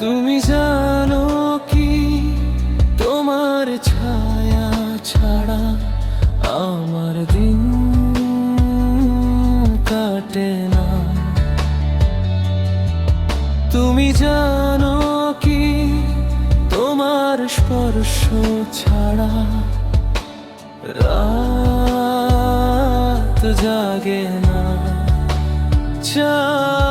তুমি জানো কি? তোমার ছায়া ছাড়া আমার দিন কাটে না। তুমি জানো কি? তোমার স্পর্শ ছাড়া রাত জাগে না। চা